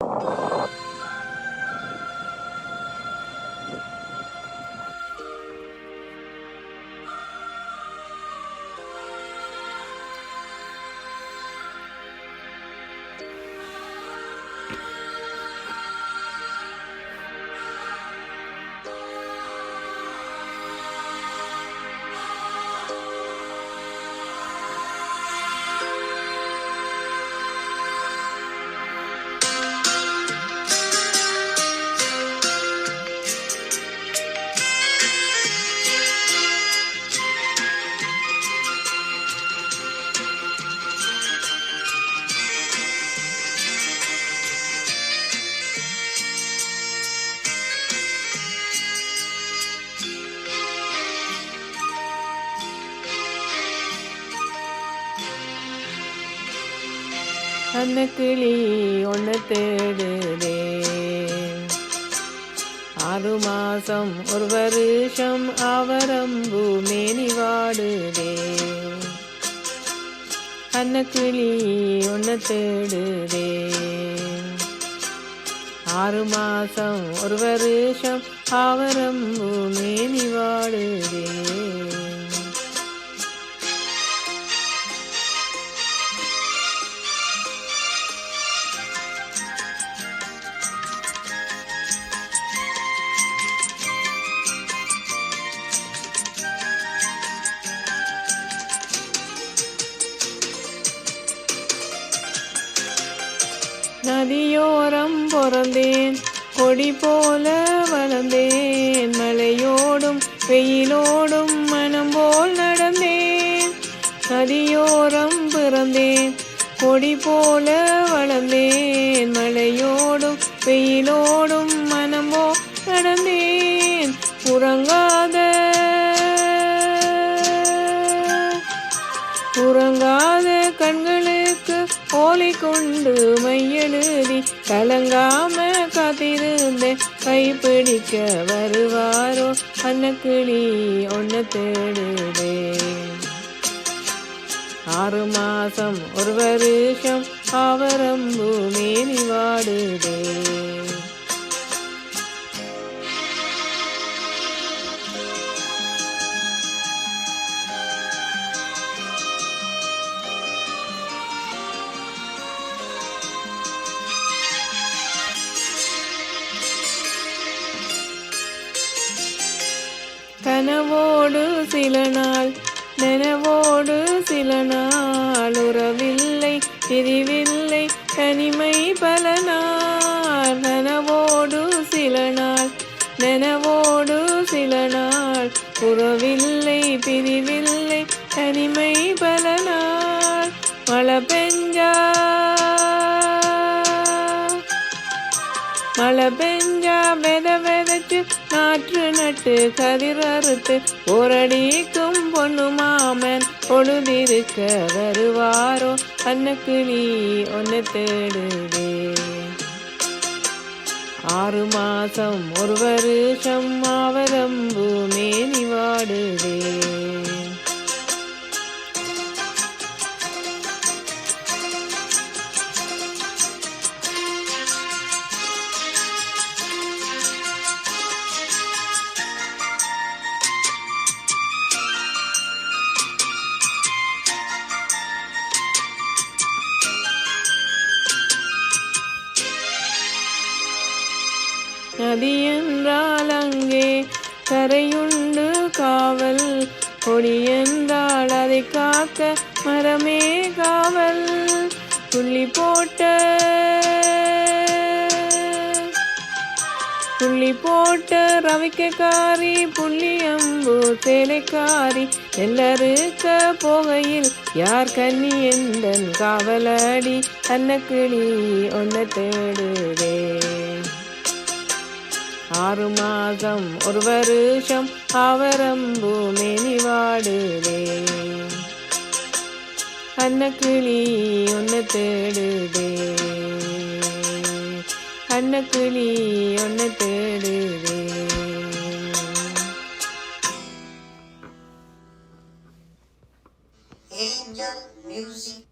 you அந்த கிளி ஒன்று தேடுதே. ஆறு மாசம் ஒரு வருஷம் அவரம்பு மேனி வாடுதே. அன்ன கிளி ஒன்று தேடுதே. ஆறு மாசம் ஒரு வருஷம் அவரம்பு மேனி வாடுதே. நதியோரம் பிறந்தேன் கொடி போல வளர்ந்தேன் மலையோடும் வெயிலோடும் மனம் போல் நடந்தேன். நதியோரம் பிறந்தேன் கொடி போல வளர்ந்தேன் மலையோடும் வெயிலோடும் மனம் போல் நடந்தேன். உறங்காத ஓலை கொண்டு மையெழுதி கலங்காம காத்திருந்தேன். கைப்பிடிக்க வருவாரோ? அன்னக்கிளி ஒன்ன தேடுதே ஆறு மாசம் ஒரு வருஷம் அவரம்பு மேனி கனவோடு சில நாள் நனவோடு சில நாள். உறவில்லை பிரிவில்லை தனிமை பல நாள். நனவோடு சில நாள் நனவோடு சில நாள். உறவில்லை பிரிவில்லை தனிமை பல நாள். மழை பெஞ்சா மழை பெஞ்சா வெத வெதைச்சு நாற்று நட்டு கதிர் அறுத்து ஓரடிக்கும் பொண்ணு மாமன் பொழுதிருக்க வருவாரோ? அன்னக்கிளி ஒன்று தேடுதே. ஆறு மாசம் ஒரு வருஷம் அவ நதி என்றால் அங்கே கரையுண்டு காவல். கொடி என்றால் அதை காக்க மரமே காவல். புள்ளி போட்ட புள்ளி போட்ட ரவிக்கக்காரி புள்ளி அம்பு சேலைக்காரி எல்லாருக்க போகையில் யார் கண்ணி எந்தன் காவலடி அன்னக்கிளி ஒன்ன தேடுதே. ஆறு மாதம் ஒரு வருஷம் அவரம்பு மெனிவாடுதே அன்னக்கிளி ஒன்று தேடுதே. அன்னக்கிளி ஒன்று தேடுதே. Angel Music